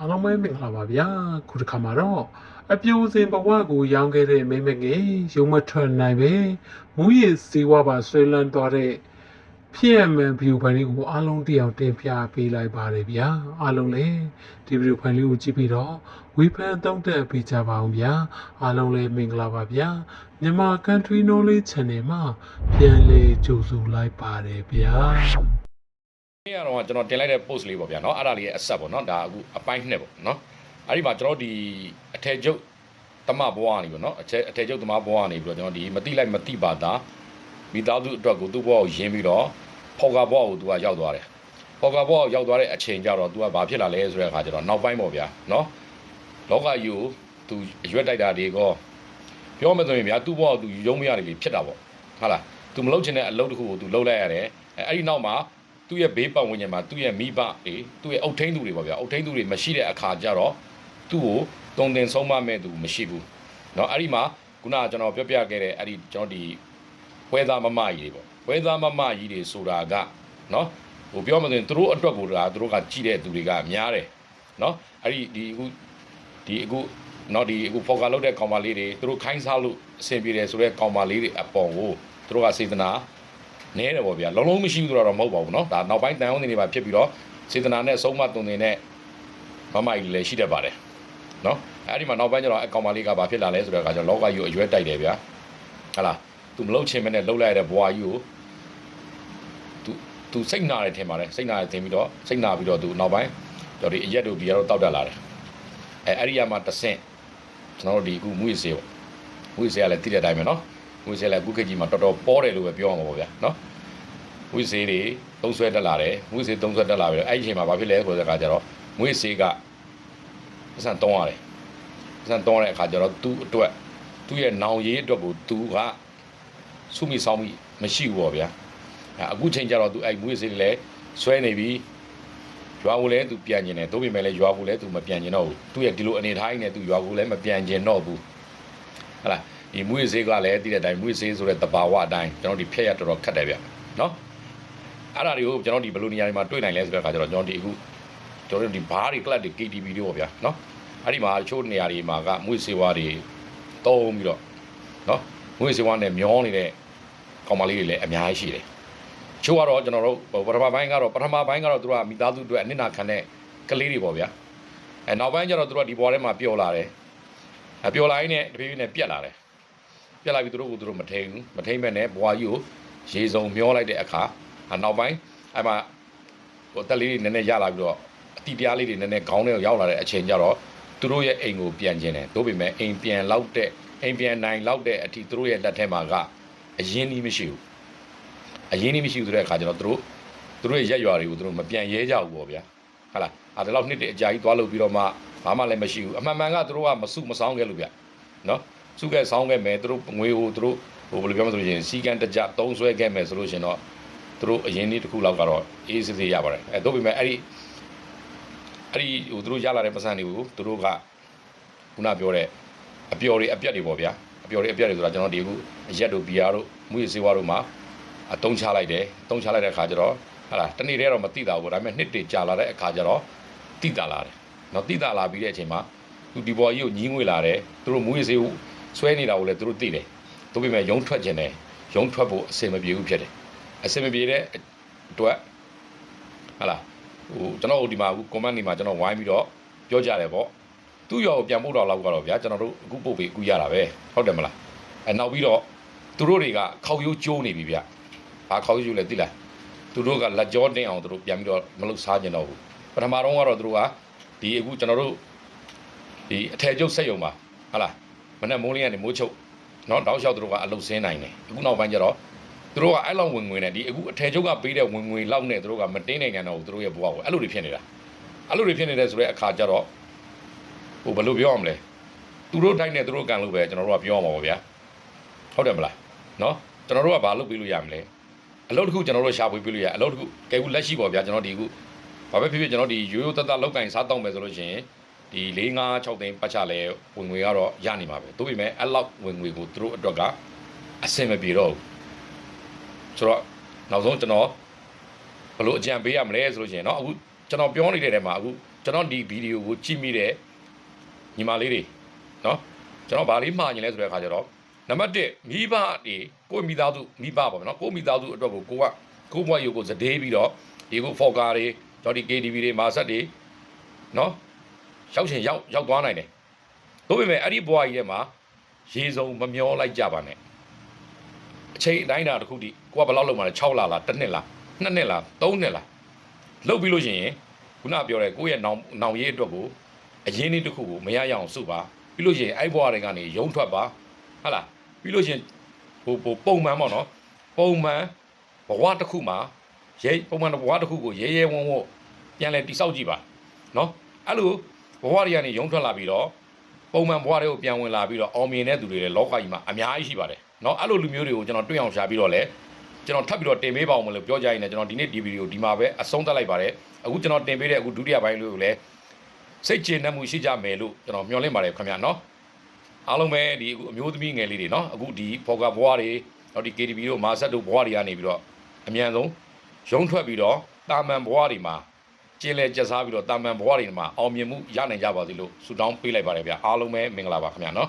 အားလုံးပဲမင်္ဂလာပါဗျာခုတစ်ခါမှာတော့အပြိုစင်ဘဝကိုရောင်းခဲ့တဲ့မိမငယ်ရုံမထွက်နိုင်ပဲမူရည်စေဝါပါဆွဲလန်းသွားတဲ့ဖြစ်ရမှန်ဗီဒီယိုဖိုင်လေးကိုအားလုံးတရားတင်ပြပေးလိုက်ပါတယ်ဗျာအားလုံးလည်းဒီဗီဒီယိုဖိုင်လေးကိုကြည့်ပြီးတော့ဝေဖန်သုံးသပ်ပေးကြပါအောင်ဗျာအားလုံးလည်းမင်္ဂလာပါဗျာမြန်မာ Country Knowledge Channel မှာပြန်လည်ကြိုဆိုလိုက်ပါတယ်ဗျာ နေ့ကတော့ကျွန်တော်တင်လိုက်တဲ့ post လေးပေါ့ဗျာနော်အဲ့ဒါလေးရဲ့အဆက်ပေါ့နော်ဒါအခုအပိုင်းနှစ်ပေါ့နော်အဲ့ဒီမှာကျွန်တော်ဒီအထယ်ကျုပ်တမဘွားနေပေါ့နော်အထယ်အထယ်ကျုပ်တမဘွားနေပြီးတော့ကျွန်တော်ဒီမတိလိုက်မတိပါတာမိသားစုအတွက်ကိုသူ့ဘွားကိုယင်းပြီးတော့ဖော်ကာဘွားကိုသူကရောက်သွားတယ်ဖော်ကာဘွားကိုရောက်သွားတဲ့အချိန်ကျတော့သူကဘာဖြစ်လာလဲဆိုတဲ့အခါကျတော့နောက်ပိုင်းပေါ့ဗျာနော်လောကကြီးကိုသူအရွက်တိုက်တာတွေကောပြောမယ်ဆိုရင်ဗျာသူ့ဘွားကိုသူယုံမရတယ်လေဖြစ်တာပေါ့ဟုတ်လားသူမလုပ်ချင်တဲ့အလုပ်တစ်ခုကိုသူလုပ်လိုက်ရတယ်အဲ့ဒီနောက်မှာ သူ့ရဲ့ဘေးပတ်ဝန်းကျင်မှာသူ့ရဲ့မိဘတွေသူ့ရဲ့အုတ်ထင်းသူတွေပေါ့ဗျာအုတ်ထင်းသူတွေမရှိတဲ့အခါကျတော့သူ့ကိုတုံတင်ဆုံးမမဲ့သူမရှိဘူးเนาะအဲ့ဒီမှာခုနကကျွန်တော်ပြောပြခဲ့တဲ့အဲ့ဒီကျွန်တော်ဒီဝဲသားမမကြီးတွေပေါ့ဝဲသားမမကြီးတွေဆိုတာကเนาะဟိုပြောမှဆိုရင်သူတို့အတွက်ကိုဒါသူတို့ကကြည့်တဲ့သူတွေကများတယ်เนาะအဲ့ဒီဒီအခုဒီအခုเนาะဒီအခုဖော်ကာလုပ်တဲ့ကောင်မလေးတွေသူတို့ခိုင်းစားလို့အဆင်ပြေတယ်ဆိုတဲ့ကောင်မလေးတွေအပေါ်ကိုသူတို့ကစေတနာ နည်းတယ်ပေါ့ဗျာလုံးလုံးမရှိဘူးဆိုတော့မဟုတ်ပါဘူးเนาะဒါနောက်ပိုင်းတန်အောင်တွေပါဖြစ်ပြီးတော့စေတနာနဲ့ဆုံးမသွန်သင်နဲ့မမိုက်လည်းရှိတတ်ပါတယ်เนาะအဲ့ဒီမှာနောက်ပိုင်းကျတော့အကောင်မလေးကဘာဖြစ်လာလဲဆိုတော့ကကျတော့လောကကြီးကိုအရွက်တိုက်တယ်ဗျာဟလာသူမလုတ်ချင်းမနဲ့လုတ်လိုက်တဲ့ဘွားကြီးကိုသူသူစိတ်နာတယ်ထင်ပါတယ်စိတ်နာတယ်ထင်ပြီးတော့စိတ်နာပြီးတော့သူနောက်ပိုင်းတော့ဒီအရက်တို့ဒီကတော့တောက်တက်လာတယ်အဲအဲ့ဒီကမှတဆင့်ကျွန်တော်တို့ဒီအခုမွေးစေပေါ့မွေးစေကလည်းတည်တဲ့အတိုင်းပဲเนาะ ဝိစေးလည်းအခုခေတ်ကြီးမှာတော်တော်ပေါ်တယ်လို့ပဲပြောရမှာပေါ့ဗျာနော်ဝိစေးတွေသုံးဆွဲတက်လာတယ်ဝိစေးသုံးဆွဲတက်လာပြီအဲ့ဒီအချိန်မှာဘာဖြစ်လဲဆိုတဲ့အခါကျတော့ဝိစေးကပတ်စံတုံးရတယ်ပတ်စံတုံးရတဲ့အခါကျတော့သူ့အတွက်သူ့ရဲ့နောင်ရေးအတွက်ကိုသူကစုမိဆောင်မိမရှိဘူးပေါ့ဗျာအဲ့အခုချိန်ကျတော့သူအဲ့ဝိစေးလည်းဆွဲနေပြီရွာကိုလည်းသူပြန်ကျင်တယ်တို့ပေမဲ့လည်းရွာကိုလည်းသူမပြန်ကျင်တော့ဘူးသူ့ရဲ့ဒီလိုအနေထားကြီးနဲ့သူရွာကိုလည်းမပြန်ကျင်တော့ဘူးဟုတ်လား ဒီမွေးစေးကလည်းတည်တဲ့အတိုင်းမွေးစေးဆိုတဲ့တဘာဝအတိုင်းကျွန်တော်ဒီဖက်ရတော်တော်ခက်တယ်ဗျနော်အဲ့ဒါတွေကိုကျွန်တော်ဒီဘယ်လိုနေရာတွေမှာတွေ့နိုင်လဲဆိုတဲ့အခါကျတော့ကျွန်တော်ဒီအခုကျွန်တော်ဒီဘားတွေကလပ်တွေ KTV တွေပေါ့ဗျာနော်အဲ့ဒီမှာတချို့နေရာတွေမှာကမွေးစေးဝါးတွေတုံးပြီးတော့နော်မွေးစေးဝါးနဲ့မျောနေတဲ့ကောင်မလေးတွေလည်းအများကြီးရှိတယ်ချို့ကတော့ကျွန်တော်တို့ပထမပိုင်းကတော့ပထမပိုင်းကတော့သူတို့ကမိသားစုအတွက်အနစ်နာခံတဲ့ကလေးတွေပေါ့ဗျာအဲနောက်ပိုင်းကျတော့သူတို့ကဒီဘွားထဲမှာပျော်လာတယ်အပျော်လာရင်းနဲ့တဖြည်းဖြည်းနဲ့ပြက်လာတယ် ပြက်လိုက်ပြီးသူတို့ကသူတို့မထိန်ဘူးမထိန်မဲ့နဲ့ဘွားကြီးကိုရေစုံမျောလိုက်တဲ့အခါအနောက်ပိုင်းအဲ့မှာဟိုတက်လေးတွေနည်းနည်းရလာပြီးတော့အတီပြားလေးတွေနည်းနည်းခေါင်းထဲကိုရောက်လာတဲ့အချိန်ကျတော့သူတို့ရဲ့အိမ်ကိုပြန်ကျင်တယ်တို့ပေမဲ့အိမ်ပြန်လောက်တဲ့အိမ်ပြန်နိုင်လောက်တဲ့အထိသူတို့ရဲ့လက်ထဲမှာကအရင်ကြီးမရှိဘူးအရင်ကြီးမရှိဘူးဆိုတဲ့အခါကျတော့သူတို့သူတို့ရဲ့ရက်ရွာတွေကိုသူတို့မပြန်ရဲကြဘူးပေါ့ဗျာဟုတ်လားအဲ့ဒါတော့နှစ်တည်းအကြာကြီးသွားလို့ပြီးတော့မှဘာမှလည်းမရှိဘူးအမှန်မှန်ကသူတို့ကမစုမဆောင်ခဲ့လို့ဗျနော် စုခဲ့ဆောင်းခဲ့မယ်သူတို့ငွေဟိုသူတို့ဟိုဘယ်လိုပြောမလဲဆိုရင်စီကံတကြသုံးဆွဲခဲ့မယ်ဆိုလို့ရှင်တော့သူတို့အရင်နေ့တစ်ခုလောက်ကတော့အေးစစ်စစ်ရပါတယ်အဲတို့ပေမဲ့အဲ့ဒီအဲ့ဒီဟိုသူတို့ရလာတဲ့ပတ်စံတွေကိုသူတို့ကခုနပြောတဲ့အပျော်တွေအပြက်တွေပေါ့ဗျာအပျော်တွေအပြက်တွေဆိုတာကျွန်တော်ဒီခုအရက်တို့ဘီယာတို့မွေးစေးဝါတို့မှာအတုံးချလိုက်တယ်အတုံးချလိုက်တဲ့အခါကျတော့ဟာလားတနေ့တည်းတော့မတိတာဘူးဒါပေမဲ့နှစ်တွေကြာလာတဲ့အခါကျတော့တိတာလာတယ်နော်တိတာလာပြီးတဲ့အချိန်မှာသူဒီဘော်ကြီးကိုညီးငွေလာတယ်သူတို့မွေးစေး ဆွဲနေတာကိုလည်းသူတို့သိတယ်။သူပေမဲ့ရုံထွက်ခြင်းတယ်ရုံထွက်ဖို့အဆင်မပြေဘူးဖြစ်တယ်။အဆင်မပြေတဲ့အတွက်ဟာလားဟိုကျွန်တော်တို့ဒီမှာအခု comment တွေမှာကျွန်တော်ဝိုင်းပြီးတော့ပြောကြတယ်ပေါ့။သူ့ရောကိုပြန်ပို့တော့လောက်ကတော့ဗျာကျွန်တော်တို့အခုပို့ပြီးအခုရတာပဲဟုတ်တယ်မလား။အဲနောက်ပြီးတော့သူတို့တွေကခောက်ရိုးကျိုးနေပြီဗျ။ဘာခောက်ရိုးလဲသိလား။သူတို့ကလက်ကြောတင်းအောင်သူတို့ပြန်ပြီးတော့မလုပ်စားကြတော့ဘူး။ပထမတော့ကတော့သူတို့ကဒီအခုကျွန်တော်တို့ဒီအထည်ချုပ်စက်ယုံပါဟာလား မနဲ့မိုးလင်းကနေမိုးချုပ်เนาะတောက်လျှောက်သူတို့ကအလုတ်ဆင်းနိုင်တယ်အခုနောက်ပိုင်းကျတော့သူတို့ကအဲ့လောက်ဝင်ငွေနဲ့ဒီအခုအထည်ချုပ်ကပေးတဲ့ဝင်ငွေလောက်နဲ့သူတို့ကမတင်းနိုင်ကြတော့ဘူးသူတို့ရဲ့ဘဝကိုအဲ့လိုတွေဖြစ်နေတာအဲ့လိုတွေဖြစ်နေတဲ့ဆိုတဲ့အခါကျတော့ဟိုဘယ်လိုပြောရမလဲသူတို့တိုင်းနဲ့သူတို့ကန်လို့ပဲကျွန်တော်တို့ကပြောရမှာပေါ့ဗျာဟုတ်တယ်မလားเนาะကျွန်တော်တို့ကဘာလုပ်ပေးလို့ရမလဲအလုပ်တစ်ခုကျွန်တော်တို့ရှာဖွေပေးလို့ရအလုပ်တစ်ခုကဲခုလက်ရှိပေါ့ဗျာကျွန်တော်ဒီခုဘာပဲဖြစ်ဖြစ်ကျွန်တော်ဒီရိုးရိုးတတ်တတ်လောက်ကင်စားတော့မယ်ဆိုလို့ရှိရင် ဒီ၄၅6သိန်းပတ်ချလဲဝင်ငွေကတော့ရနေမှာပဲသို့ပေမဲ့အဲ့လောက်ဝင်ငွေကိုသူတို့အတွက်ကအဆင်မပြေတော့ဘူးဆိုတော့နောက်ဆုံးကျွန်တော်ဘယ်လိုအကြံပေးရမလဲဆိုလို့ရှိရင်เนาะအခုကျွန်တော်ပြောနေတဲ့ထဲမှာအခု ကျွန်တော်ဒီဗီဒီယိုကိုကြည့်မိတဲ့ညီမလေးတွေနော်ကျွန်တော်ဗာလေးမှားရင်လဲဆိုတဲ့အခါကျတော့နံပါတ်1မိဘတွေကိုယ့်မိသားစုမိဘပေါ့နော်ကိုယ့်မိသားစုအတွက်ကိုကိုကကိုယ့်ဘဝရုပ်ကိုစတေးပြီးတော့ဒီကိုဖော်ကားတွေကျွန်တော်ဒီ KTV တွေမာဆက်တွေနော် ရောက်ချင်ရောက်ရောက်သွားနိုင်တယ်တို့ပေမဲ့အဲ့ဒီဘဝကြီးထဲမှာရေစုံမမျောလိုက်ကြပါနဲ့အချိန်အတိုင်းအတာတစ်ခုတည်းကိုကဘယ်လောက်လုံးမှာလဲ6လလား1နှစ်လား2နှစ်လား3နှစ်လားလုတ်ပြီးလို့ရှိရင်ခုနပြောတဲ့ကိုယ့်ရဲ့နောင်နောင်ရေးအတွက်ကိုအရင်နေ့တစ်ခုကိုမရရအောင်စုပါပြီးလို့ရှိရင်အဲ့ဘဝတွေကနေရုံထွက်ပါဟုတ်လားပြီးလို့ရှိရင်ဟိုဟိုပုံမှန်ပေါ့နော်ပုံမှန်ဘဝတစ်ခုမှာရဲပုံမှန်ဘဝတစ်ခုကိုရဲရဲဝံ့ဝံ့ပြန်လဲတိဆောက်ကြည့်ပါနော်အဲ့လို ဘဝတွေကနေရုံထွက်လာပြီးတော့ပုံမှန်ဘဝတွေကိုပြန်ဝင်လာပြီးတော့အောင်မြင်တဲ့သူတွေလည်းလောကကြီးမှာအများကြီးရှိပါတယ်နော်အဲ့လိုလူမျိုးတွေကိုကျွန်တော်တွေ့အောင်ရှာပြီးတော့လဲကျွန်တော်ထပ်ပြီးတော့တင်ပေးပါအောင်မလို့ပြောကြရင်လည်းကျွန်တော်ဒီနေ့ဒီဗီဒီယိုဒီမှာပဲအဆုံးသတ်လိုက်ပါတယ်အခုကျွန်တော်တင်ပေးတဲ့အခုဒုတိယပိုင်းလေးကိုလည်းစိတ်ကျေနပ်မှုရှိကြမယ်လို့ကျွန်တော်မျှော်လင့်ပါတယ်ခင်ဗျာနော်အားလုံးပဲဒီအခုအမျိုးသမီးငယ်လေးတွေနော်အခုဒီဖော်ကာဘွားတွေတော့ဒီ KTV တို့မာဆက်တို့ဘွားတွေကနေပြီးတော့အမြန်ဆုံးရုံထွက်ပြီးတော့တာမန်ဘွားတွေမှာ ကျင်းလဲကျက်စားပြီးတော့တာမန်ဘွားတွေမှာအောင်မြင်မှုရနိုင်ကြပါစေလို့ဆုတောင်းပေးလိုက်ပါတယ်ဗျာအားလုံးပဲမင်္ဂလာပါခင်ဗျာနော်